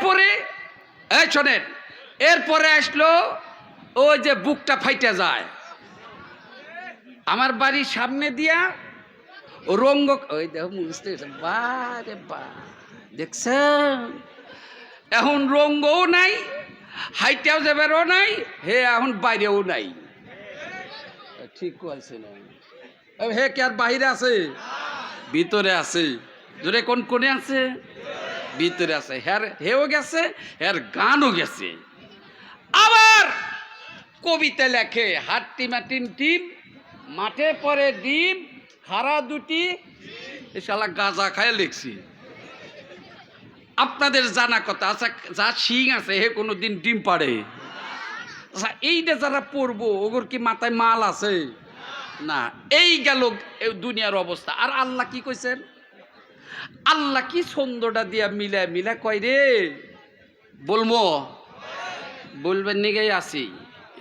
এরপরে, এই শোনেন, এরপরে আসলো ওই যে বুকটা ফাইটে যায়। আমার বাড়ির সামনে দিয়া রঙ্গ, ওই বারে বা দেখছেন? এখন রঙ্গও নাই, হাইটেও যাবেরও নাই, হে এখন বাইরেও নাই। ঠিক আছে হে কে আর বাহিরে আছে? ভিতরে আছে। জোরে কোন কোনে আছে? ভিতরে আছে। হ্যার, হেও গেছে, হ্যার গানও গেছে। আবার কবিতা লেখে, হাট্টি মাটিন টিম মাঠে পরে ডিম হারা দুটি শালা গাঁজা খায় লিখছি। আপনাদের জানা কথা আচ্ছা যা শিং আছে, হে কোনো দিন ডিম পাড়ে। আচ্ছা এইটা যারা পড়ব, ওগর কি মাথায় মাল আছে? না, এই গেল দুনিয়ার অবস্থা। আর আল্লাহ কি কইছেন? আল্লাহ কি ছন্দটা দিয়া মিলা মিলা কয় রে বলবো বলবেন নিগেই আসি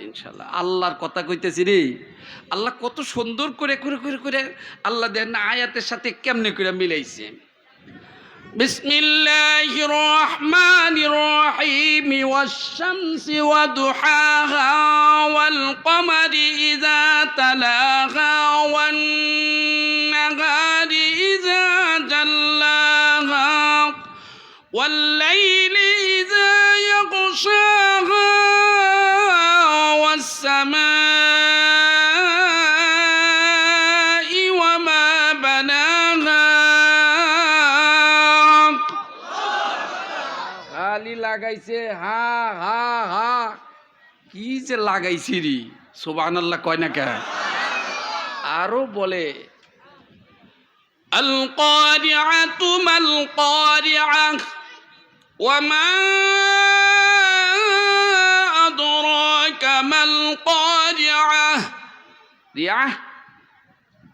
ইনশাল্লাহ আল্লাহর কথা কইতেছি রে আল্লাহ কত সুন্দর করে করে করে করে আল্লাহ দেন আয়াতের সাথে কেমনে করে মিলাইছে بسم الله الرحمن الرحيم والشمس وضحاها والقمر إذا تلاها والنهار লাগাইছে হা হা হা। কি যে লাগাইছি রি সোবান আল্লাহ কয় না কে? আরও বলে কারিআতু মাল কারিআহ ওয়ামা আদরাকা মাল কারিআহ রিয়া?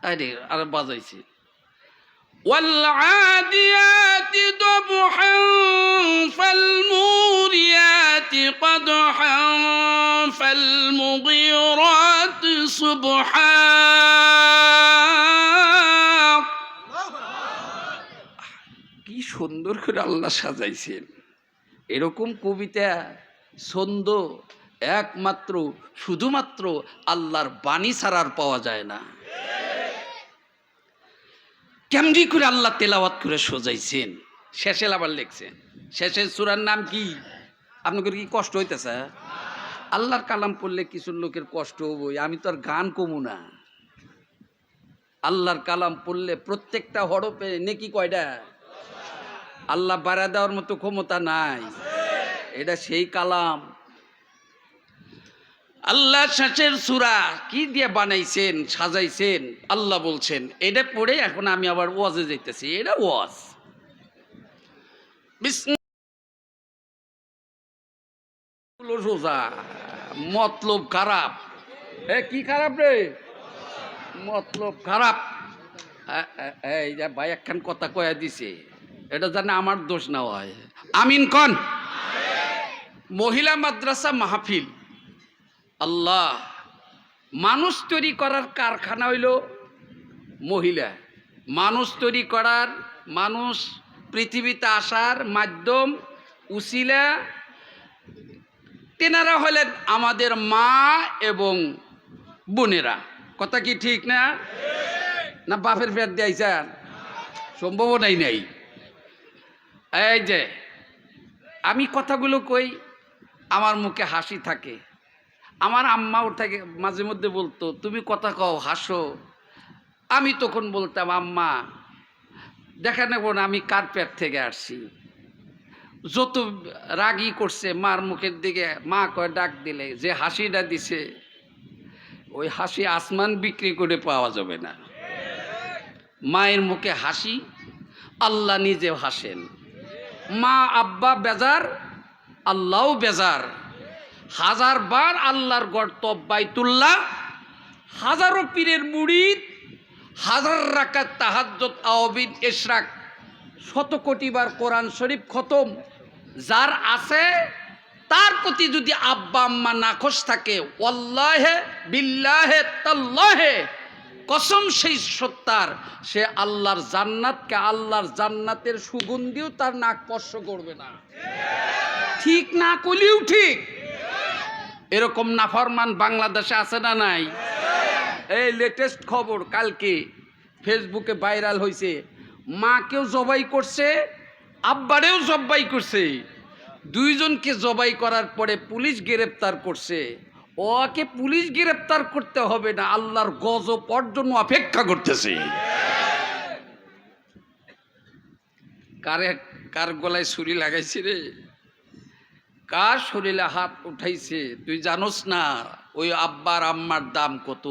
আরে আর বাজাইছি। والعاديات ضبحا فالموريات قدحا فالمغيرات صبحا কি সুন্দর করে আল্লাহ সাজাইছেন এরকম কবিতা ছন্দ একমাত্র শুধুমাত্র আল্লাহর বাণী ছাড়ার পাওয়া যায় না কেমনি করে আল্লাহ তেলাওয়াত করে সোজাইছেন? শেষে আবার লিখছেন শেষের সুরার নাম কি? আপনাদের কি কষ্ট হইতেছে? আল্লাহর কালাম পড়লে কিছু লোকের কষ্ট হবই, আমি তো আর গান কমু না। আল্লাহর কালাম পড়লে প্রত্যেকটা হরফে নেকি কয়টা? আল্লাহ বাড়া দেওয়ার মতো ক্ষমতা নাই। এটা সেই কালাম। আল্লাহ শেষের সুরা কি দিয়ে বানাইছেন, সাজাইছেন? আল্লাহ বলছেন, এটা পড়ে এখন আমি আবার ওয়াজে যাইতেছি। এটা ওয়াজ। সোজা মতলব খারাপ। এ, কি খারাপ রে? মতলব খারাপ। এই যে ভাই একখান কথা কয়া দিছে। এটা জানে আমার দোষ না হয়। আমিন কন? মহিলা মাদ্রাসা মাহফিল। আল্লাহ, মানুষ তৈরি করার কারখানা হইল মহিলা। মানুষ তৈরি করার, মানুষ পৃথিবীতে আসার মাধ্যম উসিলা তেনারা হলেন আমাদের মা এবং বোনেরা। কথা কি ঠিক না? না বাপের পেট দিয়েছেন সম্ভাবনাই নাই। এই যে, আমি কথাগুলো কই, আমার মুখে হাসি থাকে। আমার আম্মাও থাকে মাঝে মধ্যে বলতো, তুমি কথা কও, হাসো। আমি তখন বলতাম, আম্মা দেখা নেব না আমি কার পেট থেকে আসছি? যত রাগই করছে, মার মুখের দিকে মা কয়, ডাক দিলে। যে হাসিটা দিছে, ওই হাসি আসমান বিক্রি করে পাওয়া যাবে না। মায়ের মুখে হাসি, আল্লাহ নিজে হাসেন। মা আব্বা বেজার, আল্লাহও বেজার। হাজার বার আল্লাহর গড় তব্বাইতুল্লাহ হাজারো পীরের মুড়িদ, হাজার রাকাত তাহাজ্জত আওবিদ এশরাক, শত কোটি বার কোরআন শরীফ খতম, যার আছে, তার প্রতি যদি আব্বা আম্মা নাখোশ থাকে অল্লাহে বিল্লাহে, তাল্লাহে, কসম সেই সত্তার, সে আল্লাহর জান্নাতকে আল্লাহর জান্নাতের সুগন্ধিও তার নাক স্পর্শ করবে না। ঠিক না করলেও ঠিক। এরকম নাফরমান বাংলাদেশে আছে না নাই? এই লেটেস্ট খবর কালকে ফেসবুকে ভাইরাল হয়েছে মাকেও জবাই করছে, আব্বারেও জবাই করছে। দুইজনকে জবাই করার পরে পুলিশ গ্রেপ্তার করছে। ওকে পুলিশ গ্রেপ্তার করতে হবে না, আল্লাহর গজব ওর জন্য অপেক্ষা করতেছে। কারে কার গলায় ছুরি লাগাইছি রে? কার শরীরে হাত উঠাইছে তুই জানোস না ওই আব্বার আম্মার দাম কত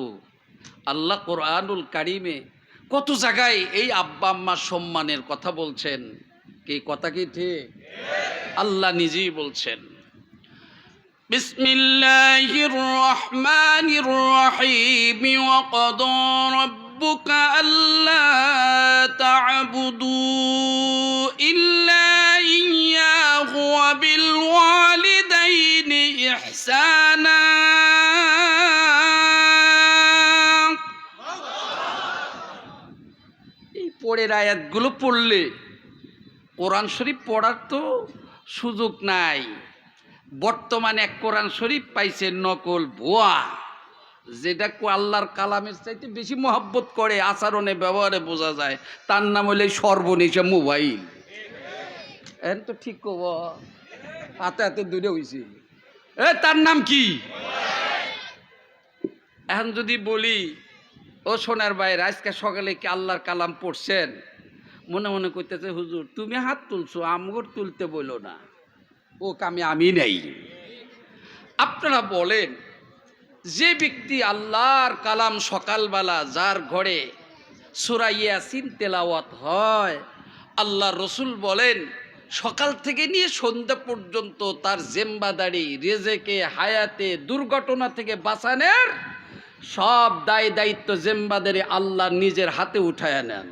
আল্লাহ কোরআনুল কারিমে কত জায়গায় এই আব্বা আম্মার সম্মানের কথা বলছেন কি কথা কি ঠিক আল্লাহ নিজেই বলছেন বিসমিল্লাহির রহমানির রহিম وقضى ربك ألا تعبدوا إلا إياه وبالوالدين إحسانا এই পরের আয়াতগুলো পড়লে কোরআন শরীফ পড়ার তো সুযোগ নাই বর্তমানে এক কোরআন শরীফ পাইছে নকল ভুয়া যেটা কো- আল্লাহর কালামের চাইতে বেশি মহব্বত করে আচরণে ব্যবহারে বোঝা যায় তার নাম হলে সর্বনিশা মোবাইল এন তো ঠিক কব। হাতে হাতে দূরে হইছে। এ, তার নাম কি? এখন যদি বলি, ও সোনার বাইরে আজকে সকালে কি আল্লাহর কালাম পড়ছেন? মনে মনে করতেছে হুজুর, তুমি হাত তুলছো, আমগর তুলতে বলো না। ও কামে আমি নেই। আপনারা বলেন, যে ব্যক্তি আল্লাহর কালাম সকালবেলা যার ঘরে সুরাইয়া সিন তেলাওয়াত হয় আল্লাহ রসুল বলেন সকাল থেকে নিয়ে সন্ধ্যা পর্যন্ত তার জেম্বাদারি, রেজেকে, হায়াতে, দুর্ঘটনা থেকে বাঁচানোর সব দায় দায়িত্ব জেম্বাদারি আল্লাহ নিজের হাতে উঠায় নেন।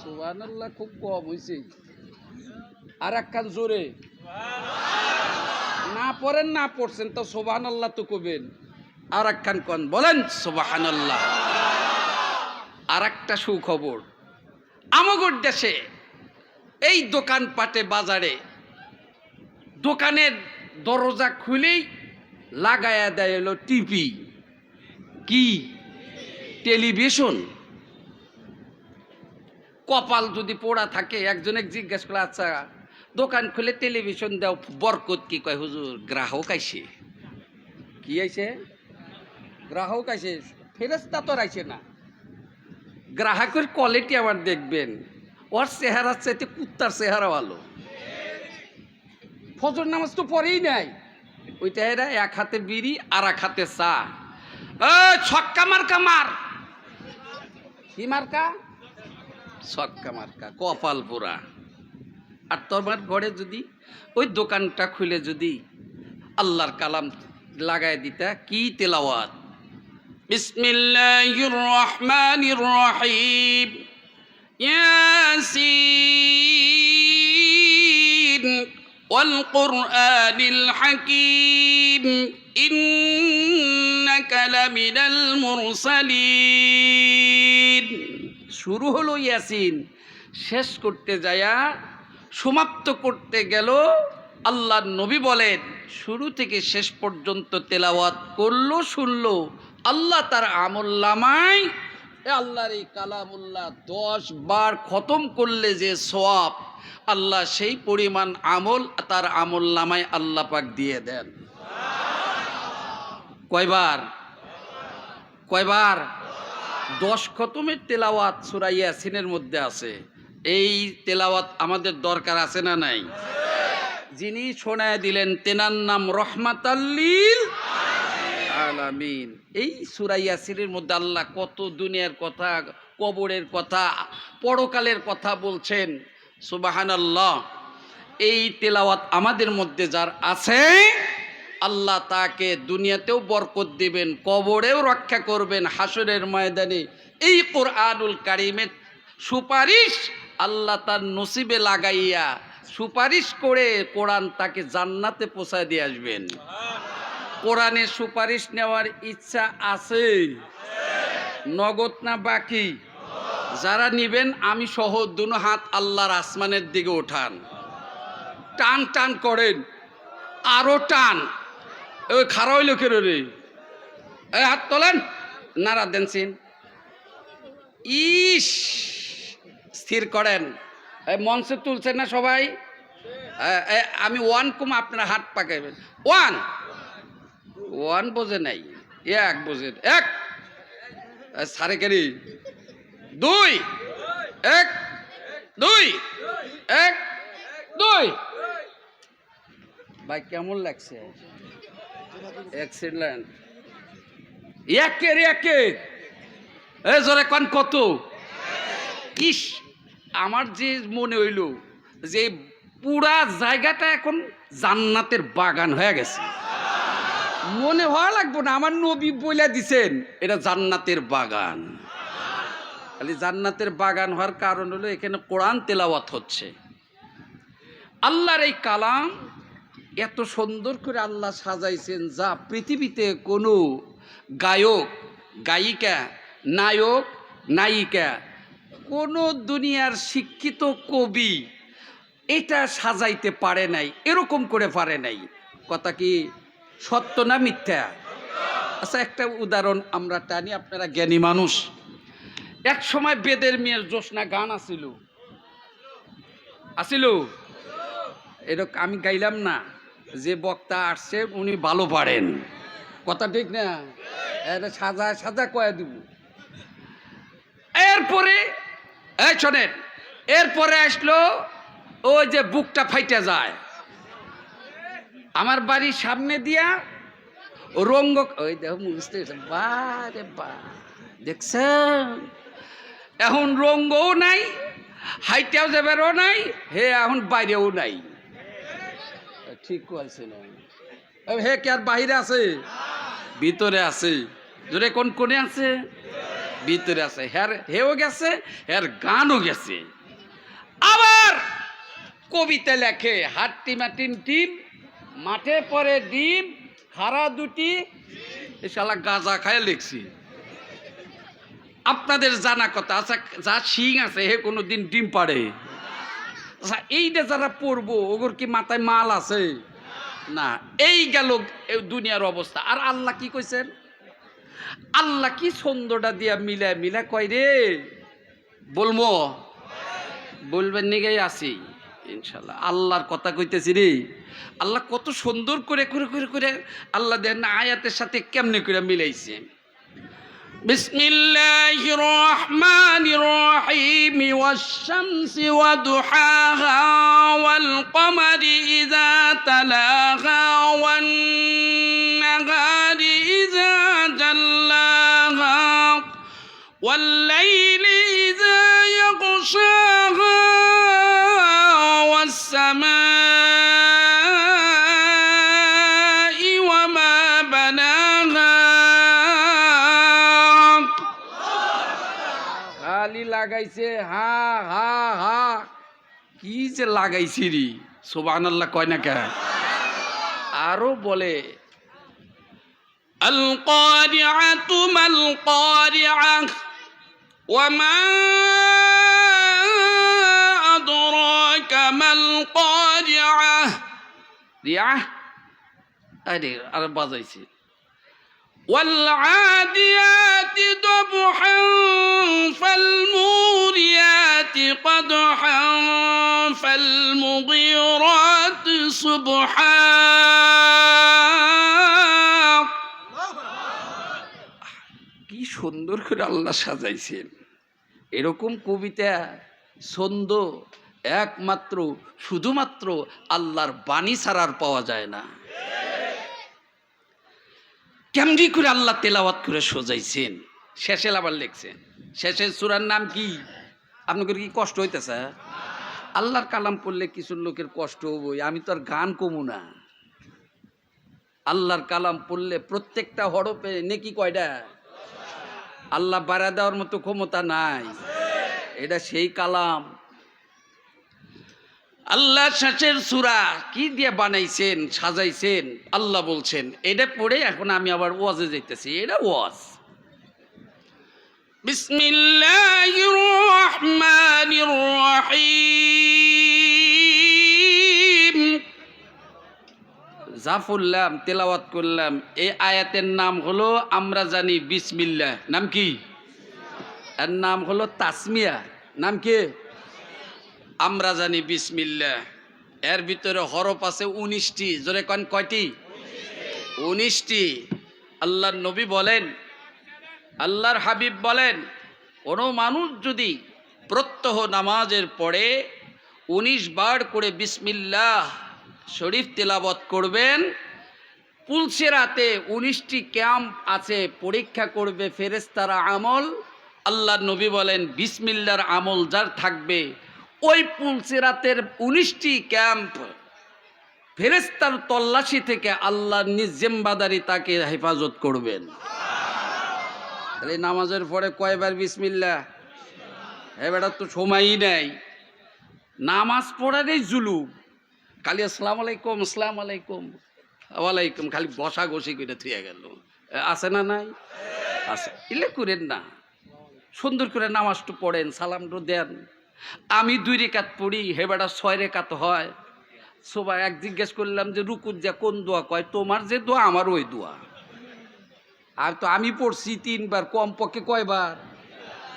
সুবান আল্লাহ খুব কম হয়েছে আর একখান জোরে। না পড়েন, না পড়ছেন, তো সোবাহান আল্লাহ তো কবেন আর একখান কন বলেন সোবাহান আল্লাহ আর একটা সুখবর, আমগর দেশে এই দোকানপাটে বাজারে। দোকানের দরজা খুলেই লাগায়া দেয় হলো টিভি। কি? টেলিভিশন। কপাল যদি পোড়া থাকে, একজনে জিজ্ঞেস করলে আচ্ছা দোকান খুলে টেলিভিশন দাও। বরকত কি কয়? হুজুর, গ্রাহক আইছে। কি আইছে? গ্রাহক আইছে। ফেরেস্তা তো আইছে না। গ্রাহকের কোয়ালিটি আমার দেখবেন। ওর চেহারা চাইতে কুত্তার চেহারা ভালো। ফজর নামাজ তো পরেই নাই। ওইটা এরা এক হাতে বিড়ি, আর এক হাতে চা। ছক্কা মার্কা মার। কি মার্কা? ছক্কা মার্কা, কপাল পোড়া। আর তোমার ঘরে যদি, ওই দোকানটা খুলে যদি আল্লাহর কালাম লাগায় দিতা, কি তেলাওয়াত? বিসমিল্লাহির রহমানির রহিম। ইয়াসিন والقرآن الحكيم إنك لمن المرسلين শুরু হলো ইয়াসিন শেষ করতে যায়া সমাপ্ত করতে গেল আল্লাহ নবী বলেন শুরু থেকে শেষ পর্যন্ত তেলাওয়াত করলো শুনলো আল্লাহ তার আমল্লামাই এ আল্লাহর এই কালামুল্লাহ দশ বার খতম করলে যে সোয়াব আল্লাহ সেই পরিমাণ আমল তার আমল নামায় আল্লাহ পাক দিয়ে দেন। কয়বার? কয়বার? দশ খতমের তেলাওয়াত সুরা ইয়াসিনের মধ্যে আছে। এই তেলাওয়াত আমাদের দরকার আছে না নাই? যিনি শোনায় দিলেন, তেনার নাম রহমাতাল্লিল আলামিন এই সুরা ইয়াসিনের মধ্যে আল্লাহ কত দুনিয়ার কথা, কবরের কথা, পরকালের কথা বলছেন। সুবাহান আল্লাহ এই তেলাওয়াত আমাদের মধ্যে যার আছে, আল্লাহ তাকে দুনিয়াতেও বরকত দিবেন, কবরেও রক্ষা করবেন হাসরের ময়দানে। এই কোরআনুল কারিমের সুপারিশ আল্লাহ তার নসিবে লাগাইয়া সুপারিশ করে কোরআন তাকে জান্নাতে পৌঁছায় দিয়ে আসবেন। কোরআনের সুপারিশ নেওয়ার ইচ্ছা আছে। নগদ না বাকি? যারা নিবেন, আমি সহ দুনো হাত আল্লাহর আসমানের দিকে ওঠান। টান টান করেন। আরও টান। ওই খারা লোকের রে এই হাত তোলেন। নারা দেন সিন। ইস! স্থির করেন। মঞ্চে তুলছেন না সবাই? আমি ওয়ান কম আপনারা হাত পাকাইবেন। ওয়ান! ওয়ান বোঝে নাই, এক বোঝে এক। সারে কেরি দুই। এক। দুই। এক। দুই। ভাই, কেমন লাগছে? এক্সিলেন্ট একের একের। এ, জোরে কন, কত? ইস, আমার যে মনে হইল যে পুরা জায়গাটা এখন জান্নাতের বাগান হয়ে গেছে। মনে হওয়া লাগবো না, আমার নবী বইলা দিছেন। এটা জান্নাতের বাগান। খালি জান্নাতের বাগান হওয়ার কারণ হলো এখানে কোরআন তেলাওয়াত হচ্ছে। আল্লাহর এই কালাম এত সুন্দর করে আল্লাহ সাজাইছেন যা পৃথিবীতে কোনো গায়ক, গায়িকা, নায়ক, নায়িকা, কোনো দুনিয়ার শিক্ষিত কবি এটা সাজাইতে পারে নাই, এরকম করে পারে নাই। কথা কি? সত্য না মিথ্যা? আচ্ছা একটা উদাহরণ আমরা টানি, আপনারা জ্ঞানী মানুষ। এক সময় বেদের মেয়ের জোসনা গান আসিল। আসিল? এরকম আমি গাইলাম না। যে বক্তা আসছে, উনি ভালো পারেন। কথা ঠিক না? এটা সাজা সাজা কয়ে দিব। এরপরে, এই শোনেন, এরপরে আসলো, ওই যে বুকটা ফাইটে যায়। আমার বাড়ির সামনে দিয়া রঙ্গ ওই দেখো মুখতে বারে বা দেখছেন এখন রঙ্গও নাই, হাইটেও যাবারও নাই, হে এখন বাইরেও নাই। ঠিক আছে না। হে কে আর বাহিরে আছে? ভিতরে আছে। জোরে কোন কোনে আছে? ভিতরে আছে। হ্যার হেও গেছে হ্যার গানও গেছে। আবার কবিতা লেখে, হাট্টি মাটিম টিম মাঠে পরে ডিম খারা দুটি। শালা গাঁজা খায় লিখছি। আপনাদের জানা কথা আচ্ছা যা শিং আছে, হে কোনো দিন ডিম পাড়ে। আচ্ছা এইটা যারা পড়ব, ওগর কি মাথায় মাল আছে? না, এই গেল দুনিয়ার অবস্থা। আর আল্লাহ কি কইছেন? আল্লাহ কি ছন্দটা দিয়া মিলা মিলা কয় রে? বলব? বলবেন নিগেই আসি। ইনশাল্লাহ আল্লাহর কথা কইতেছি রে। আল্লাহ কত সুন্দর করে করে করে করে আল্লাহ দেন আয়াতের সাথে কেমনে করে মিলাইছে بسم الله الرحمن الرحيم والشمس وضحاها والقمر إذا تلاها والنهار إذا جلاها والليل লাগাইছে হা হা হা। কি যে লাগাইছি রি সোবান আল্লাহ কয় না কে? আরও বলে আল কারিআতু মাল কারিআ ওয়ামা আদরাকা মাল কারিআ রিয়া? আরে আর বাজাইছি। والعاديات ضبحا فالموريات قدحا فالمغيرات صبحا কি সুন্দর করে আল্লাহ সাজাইছেন এরকম কবিতা ছন্দ একমাত্র শুধুমাত্র আল্লাহর বাণী ছাড়ার পাওয়া যায় না কেমনি করে আল্লাহ তেলাওয়াত করে সোজাইছেন? শেষে আবার লিখছেন শেষের সুরার নাম কি? আপনাদের কি কষ্ট হইতেছে? আল্লাহর কালাম পড়লে কিছু লোকের কষ্ট হবই, আমি তো আর গান কমু না। আল্লাহর কালাম পড়লে প্রত্যেকটা হরফে নেকি কয়টা? আল্লাহ বাড়া দেওয়ার মতো ক্ষমতা নাই। এটা সেই কালাম। আল্লাহ শাসের সুরা কি দিয়ে বানাইছেন, সাজাইছেন? আল্লাহ বলছেন, এটা পড়ে এখন আমি আবার ওয়াজে যেতেছি এটা ওয়াজ। বিসমিল্লাহির যা পড়লাম, তেলাওয়াত করলাম, এই আয়াতের নাম হলো আমরা জানি বিসমিল্লাহ। নাম কি? এর নাম হলো তাসমিয়া। নাম কি? আমরা জানি বিসমিল্লা এর ভিতরে হরফ আছে উনিশটি। জোরে কন কয়টি? উনিশটি। আল্লাহর নবী বলেন, আল্লাহর হাবিব বলেন, কোনো মানুষ যদি প্রত্যহ নামাজের পরে উনিশ বার করে বিসমিল্লাহ শরীফ তেলাবত করবেন পুলসেরাতে উনিশটি ক্যাম্প আছে, পরীক্ষা করবে ফেরেস্তারা আমল। আল্লাহ নবী বলেন, বিসমিল্লার আমল যার থাকবে ওই পুলসেরাতের উনিশটি ক্যাম্প ফেরেস্তার তল্লাশি থেকে আল্লাহ নিজ জিম্বাদারি তাকে হেফাজত করবেন। তাহলে নামাজের পরে কয়বার বিসমিল্লা এবার তো সময়ই নেই। নামাজ পড়ারই জুলু খালি আসসালাম আলাইকুম আসসালাম আলাইকুম। ওয়ালাইকুম, খালি বসা বসি করে থুয়ে গেল। আছে না নাই? আছে। ইলে করেন না। সুন্দর করে নামাজটু পড়েন, সালামটু দেন। আমি দুই রেখাত পড়ি, হে বেটা ছয় রেখাত হয়। সবাই এক জিজ্ঞেস করলাম যে রুকুর যা কোন দোয়া কয়? তোমার যে দোয়া, আমার ওই দোয়া। আর তো আমি পড়ছি তিনবার কম পক্ষে কয়বার?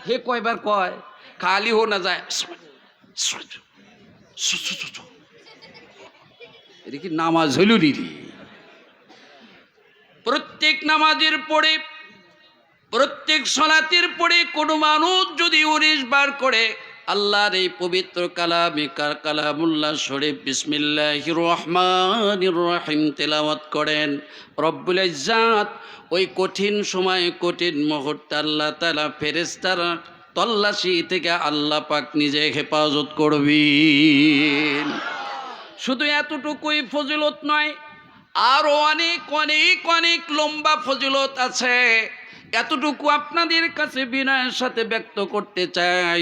হে কয়বার কয়? খালি হো না যায়। এটা কি নামাজ হইল রে? প্রত্যেক নামাজের পরে, প্রত্যেক সলাতের পরে কোনো মানুষ যদি উনিশ বার করে আল্লাহর এই পবিত্র কালামে কার কালামুল্লাহ শরীফ বিসমিল্লাহ রহমান রহিম তেলাওয়াত করেন। রব্বুল ইজ্জাত, ওই কঠিন সময় কঠিন মুহূর্তে আল্লাহ তালা ফেরেস্তারা তল্লাশি থেকে আল্লাহ পাক নিজে হেফাজত করবি শুধু এতটুকুই ফজিলত নয় আরও অনেক অনেক অনেক লম্বা ফজিলত আছে। এতটুকু আপনাদের কাছে বিনয়ের সাথে ব্যক্ত করতে চাই।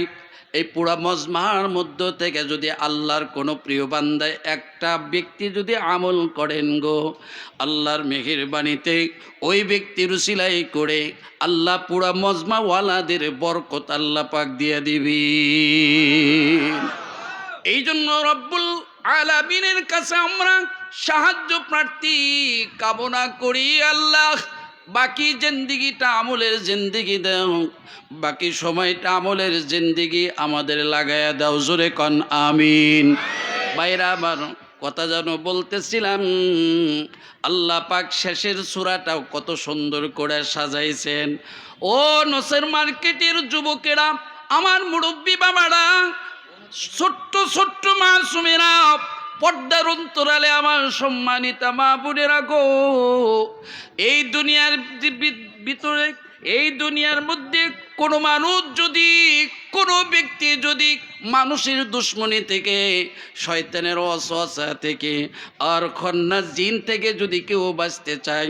এই পুরা মজমার মধ্য থেকে যদি আল্লাহর কোনো প্রিয় বান্দায় একটা ব্যক্তি যদি আমল করেন গো, আল্লাহর মেহের বাণীতে ওই ব্যক্তির সিলাই করে আল্লাহ পুরা মজমাওয়ালাদের বরকত আল্লাহ পাক দিয়ে দিবি। এই জন্য রব্বুল আলামিনের কাছে আমরা সাহায্য প্রার্থী কামনা করি আল্লাহ। বাকি জিন্দিগিটা আমলের জিন্দিগি দাও। বাকি সময়টা আমলের জিন্দিগি আমাদের লাগাইয়া দাও, জোরে কন, আমিন। বাইরা আমার কথা যেন বলতেছিলাম, আল্লাহ পাক শেষের সুরাটাও কত সুন্দর করে সাজাইছেন। ও নসের মার্কেটের যুবকেরা, আমার মুরব্বী বাবারা, ছোট্ট ছোট্ট মাসুমেরা পর্দার অন্তরালে আমার সম্মানিতা মা বোনেরা গো। এই দুনিয়ার ভিতরে, এই দুনিয়ার মধ্যে কোনো মানুষ যদি, কোনো ব্যক্তি যদি মানুষের দুশ্মনী থেকে, শয়তানের অসহসা থেকে, আর খন্নার জিন থেকে যদি কেউ বাঁচতে চায়,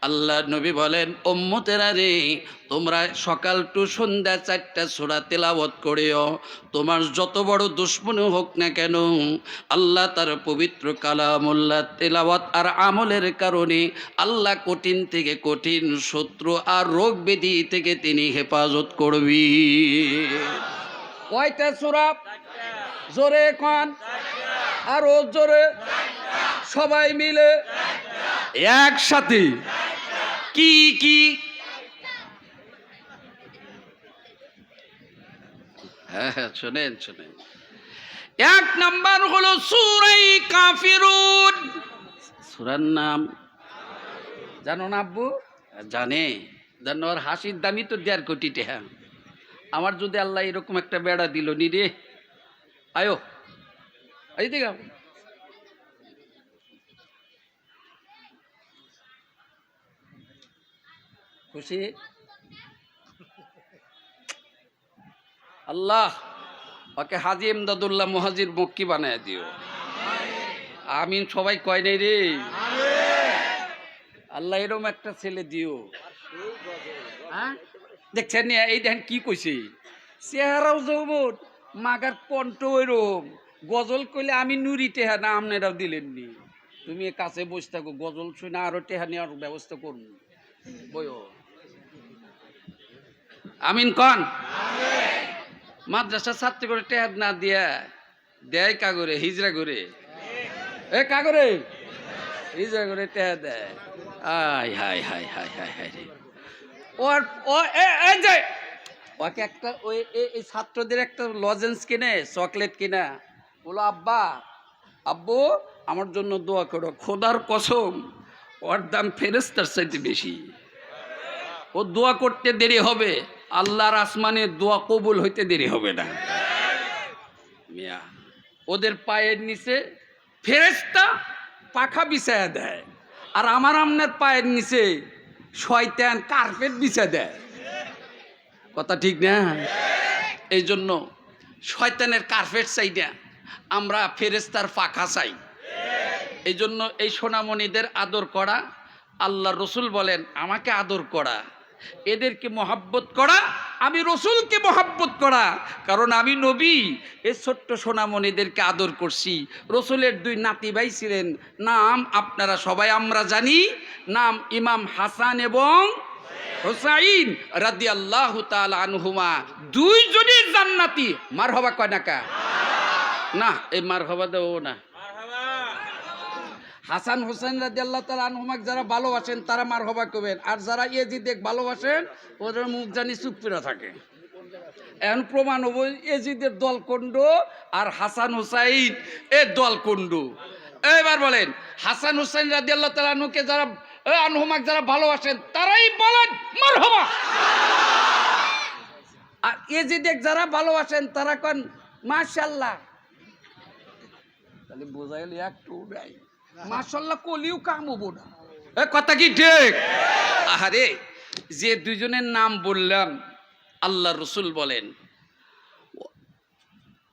আল্লাহ নবী বলেন ওম্মতেরা রে, তোমরা সকাল টু সন্ধ্যা চারটা সোরা তেলাওয়াত করেও। তোমার যত বড় দুশ্মনী হোক না কেন, আল্লাহ তার পবিত্র কালামুল্লাহ তেলাওয়াত আর আমলের কারণে আল্লাহ কঠিন থেকে কঠিন শত্রু আর রোগ ব্যাধি থেকে তিনি হেফাজত করবি। কয়টা সোরা? জোরে কন। আরও জোরে। সবাই মিলে। একসাথে। কি কি? হ্যাঁ হ্যাঁ শোনেন শোনেন। এক নাম্বার হলো সুরাই কাফিরুন। সুরার নাম? জানো না আব্বু? জানে। জানো ওর হাসির দামই তো দেড় কোটি টাকা। আমার যদি আল্লাহ এরকম একটা বেড়া দিল নি রে। আয়ো এই দিকে খুশি? আল্লাহ ওকে হাজি এমদাদুল্লাহ মহাজির মক্কি বানায় দিও। আমিন সবাই কয় নাই রে। আল্লাহ এরকম একটা ছেলে দিও। হ্যাঁ? দেখছেন এই দেখেন কি কইছে? চেহারাও যৌবন মাগার কণ্ঠ ওইরকম। গজল কইলে আমি নুরি টেহা না আপনারাও দিলেননি তুমি কাছে বসে থাকো গজল শুনে আরও টেহা নেওয়ার ব্যবস্থা করুন। বইও। আমিন কন? মাদ্রাসা ছাত্রী করে টেহাদ না দিয়া দেয় কাগরে হিজরা করে? এ কাগরে? হিজরা করে টেহা দেয়। আয় হাই হাই হাই হাই হাই রে। ওর, ও এই যে! ওকে একটা ওই এই ছাত্রদের একটা লজেন্স কিনে চকলেট কিনা। বলো, আব্বা, আব্বু, আমার জন্য দোয়া করো, খোদার কসম, ওর দাম ফেরেস্তার চাইতে বেশি। ও দোয়া করতে দেরি হবে, আল্লাহর আসমানে দোয়া কবুল হইতে দেরি হবে না। মিয়া, ওদের পায়ের নিচে ফেরেস্তা পাখা বিছায়া দেয়, আর আমার আমনের পায়ের নিচে শয়তান কার্পেট বিছা দেয়। কথা ঠিক না? এই জন্য শয়তানের কার্পেট চাই না, আমরা ফেরেস্তার ফাঁকা চাই। এই জন্য এই সোনামণিদের আদর করা, আল্লাহ রসুল বলেন, আমাকে আদর করা। এদেরকে মহাব্বত করা, আমি রসুলকে মহাব্বত করা। কারণ আমি নবী এই ছোট্ট সোনামণিদেরকে আদর করছি। রসুলের দুই নাতি ভাই ছিলেন, নাম আপনারা সবাই আমরা জানি, নাম ইমাম হাসান এবং হোসাইন রাদি আল্লাহ আনহুমা। দুইজনই জান্নাতি। মার হবা কয় নাকা না, এই মার হবা দেবো না। হাসান হোসেন রাজি আল্লাহ তালা আনহুমাক যারা ভালোবাসেন, তারা মার হবা করবেন। আর যারা এজিদেক ভালোবাসেন, ওদের মুখ জানি চুপ করে থাকে। এখন প্রমাণ হব, এজিদের দল কন্ড আর হাসান হুসাইন এ দল কন্ড এবার বলেন, হাসান হুসাইন রাজি আল্লাহ তালা আনহুকে যারা আনহুমাক যারা ভালোবাসেন, তারাই বলেন মার হবা আর এজিদেক যারা ভালোবাসেন, তারা কন মাশাল্লাহ তাহলে বোঝা গেল একটু নাই। মাশাল্লাহ কলিও কাম হব না। এ কথা কি ঠিক? আহারে যে দুজনের নাম বললাম আল্লাহ রসুল বলেন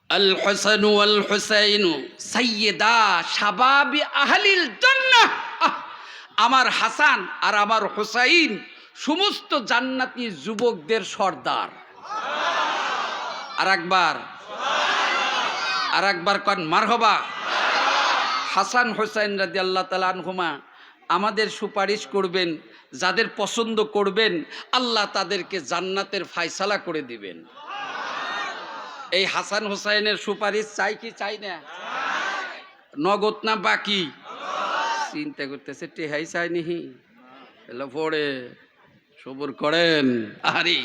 আল হোসেন আল হোসাইন সাইয়েদা শাবাবি আহলিল জান্নাহ। আহ, আমার হাসান আর আমার হোসাইন সমস্ত জান্নাতি যুবকদের সর্দার। আর একবার আর একবার কন মারহবা। হাসান হোসেন রাজি আল্লাহ তালা আনহুমা আমাদের সুপারিশ করবেন, যাদের পছন্দ করবেন, আল্লাহ তাদেরকে জান্নাতের ফায়সালা করে দিবেন। এই হাসান হোসাইনের সুপারিশ চাই কি চাই না? নগদ না বাকি? চিন্তা করতেছে, টেহাই চাই নিহি। পড়ে সবর করেন। আরে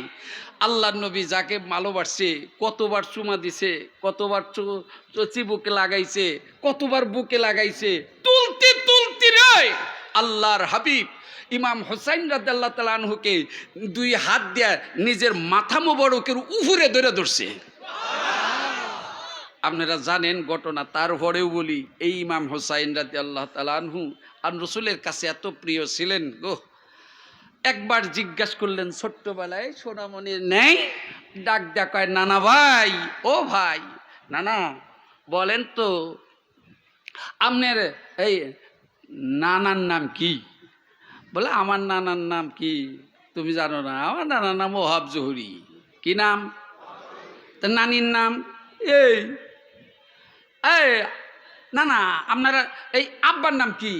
আল্লাহ নবী যাকে ভালোবাসছে, কতবার চুমা দিছে, কতবার চু- চচি বুকে লাগাইছে, কতবার বুকে লাগাইছে, তুলতে তুলতে রে আল্লাহর হাবিব ইমাম হোসাইন রাদ্দাল্লাহ তালানহুকে দুই হাত দিয়ে নিজের মাথা মোবারকের উপরে ধরে ধরছে। আপনারা জানেন ঘটনা তার তারপরেও বলি, এই ইমাম হোসাইন রাতে আল্লাহ তালানহু আর রসুলের কাছে এত প্রিয় ছিলেন গো একবার জিজ্ঞাসা করলেন, ছোট্টবেলায় সোনামণির নেই? ডাক ডাকায় নানা ভাই, ও ভাই। নানা, বলেন তো, আপনার এই নানার নাম কি? বলে, আমার নানার নাম কি, তুমি জানো না, আমার নানার নাম ওহাব জহুরি। কি নাম? তা নানির নাম? এই এই না না আপনারা, এই আব্বার নাম কি?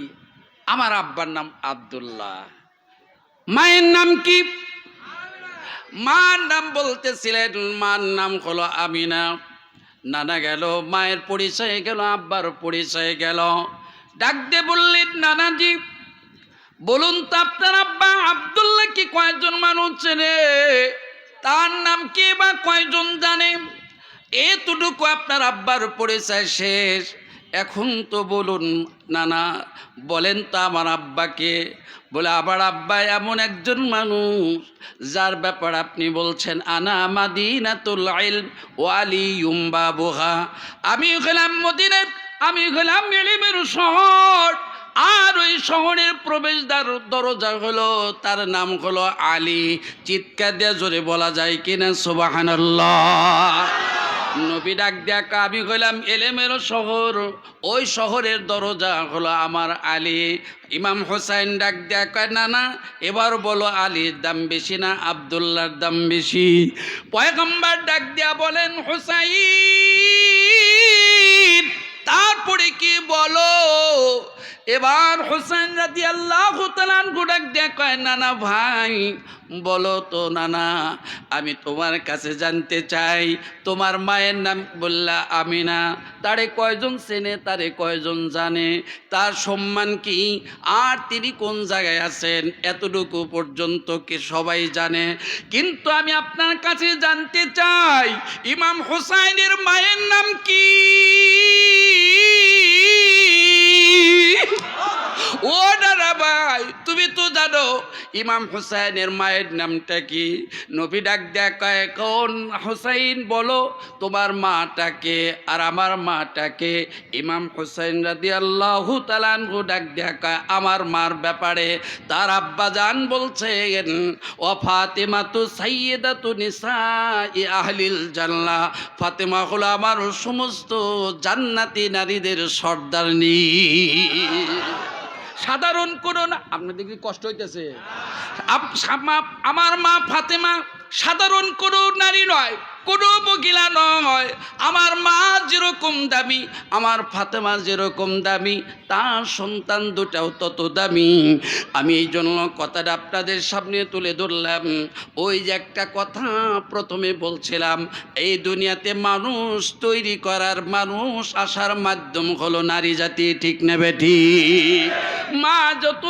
আমার আব্বার নাম আব্দুল্লাহ। মায়ের নাম কি? মার নাম বলতেছিলেন, মার নাম হলো আমিনা। নানা গেল, মায়ের পরিচয় গেল, আব্বার পরিচয় গেল। ডাক দিয়ে বললেন, নানাজি, বলুন তো আপনার আব্বা আব্দুল্লাহ কি কয়েকজন মানুষ চেনে? তার নাম কি বা কয়জন জানে? এতটুকু আপনার আব্বার পরিচয় শেষ। এখন তো বলুন, নানা, বলেন তো আমার আব্বাকে। বলে আবার আব্বা এমন একজন মানুষ, যার ব্যাপার আপনি বলছেন, আনা মাদিনাতুল ইলম ওয়ালি ইউম্বা বোহা আমি গেলাম মদিনের আমি গেলাম এলিমের শহর। আর ওই শহরের প্রবেশদ্বার দরজা হলো, তার নাম হলো আলী। চিৎকার দিয়ে জোরে বলা যায় কিনা, সুবাহানাল্লাহ। নবী ডাক দেখ আমি হইলাম এলেমের শহর, ওই শহরের দরজা হলো আমার আলী। ইমাম হোসাইন ডাক দেখ না না, এবার বলো আলীর দাম বেশি না আবদুল্লার দাম বেশি? পয়গম্বার ডাক দিয়া বলেন, হোসাইন এবার হোসেন রাতি আল্লাহ ডাক দিয়ে নানা ভাই, বলো তো নানা, আমি তোমার কাছে জানতে চাই, তোমার মায়ের নাম বললা আমিনা, তারে কয়জন চেনে, তারে কয়জন জানে, তার সম্মান কি, আর তিনি কোন জায়গায় আছেন, এতটুকু পর্যন্ত কি সবাই জানে? কিন্তু আমি আপনার কাছে জানতে চাই, ইমাম হোসাইনের মায়ের নাম কি? ও দাদা ভাই, তুমি তো জানো, ইমাম হুসাইনের মায়ের নামটা কি? নবী ডাক দেখায় কোন হুসাইন বলো, তোমার মাটাকে আর আমার মাটাকে ইমাম হুসাইন রাদি আল্লাহ তালানহু ডাক দেখায় আমার মার ব্যাপারে তার আব্বা জান বলছেন, ও ফাতেমা তো সাইয়েদা তো নিসা ই আহলিল জান্নাহ, ফাতেমা হলো আমার সমস্ত জান্নাতি নারীদের সর্দারনি সাধারণ কোনো না আপনাদের কষ্ট হইতেছে? আমার মা ফাতেমা সাধারণ কোনো নারী নয়, কোনো মহিলা নয়। আমার মা যেরকম দামি, আমার ফাতেমা যেরকম দামি, তার সন্তান দুটাও তত দামি। আমি এই জন্য কথাটা আপনাদের সামনে তুলে ধরলাম। ওই যে একটা কথা প্রথমে বলছিলাম, এই দুনিয়াতে মানুষ তৈরি করার, মানুষ আসার মাধ্যম হলো নারী জাতি, ঠিক নেবে ঠিক মা যত